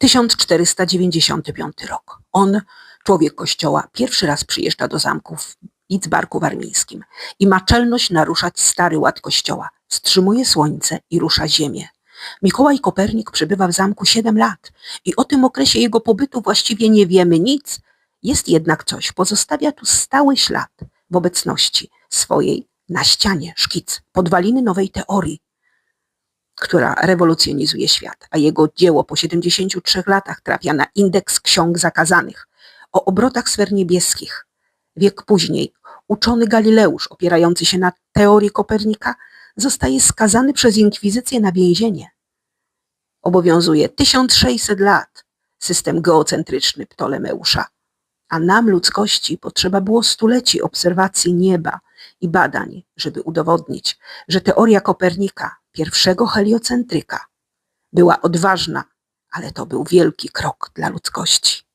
1495 rok. On, człowiek kościoła, pierwszy raz przyjeżdża do zamku w Itzbarku Warmińskim i ma czelność naruszać stary ład kościoła. Wstrzymuje słońce i rusza ziemię. Mikołaj Kopernik przebywa w zamku 7 lat i o tym okresie jego pobytu właściwie nie wiemy nic. Jest jednak coś, pozostawia tu stały ślad w obecności swojej na ścianie szkic, podwaliny nowej teorii, która rewolucjonizuje świat, a jego dzieło po 73 latach trafia na indeks ksiąg zakazanych o obrotach sfer niebieskich. Wiek później uczony Galileusz, opierający się na teorii Kopernika, zostaje skazany przez inkwizycję na więzienie. Obowiązuje 1600 lat system geocentryczny Ptolemeusza, a nam ludzkości potrzeba było stuleci obserwacji nieba i badań, żeby udowodnić, że teoria Kopernika, pierwszego heliocentryka, była odważna, ale to był wielki krok dla ludzkości.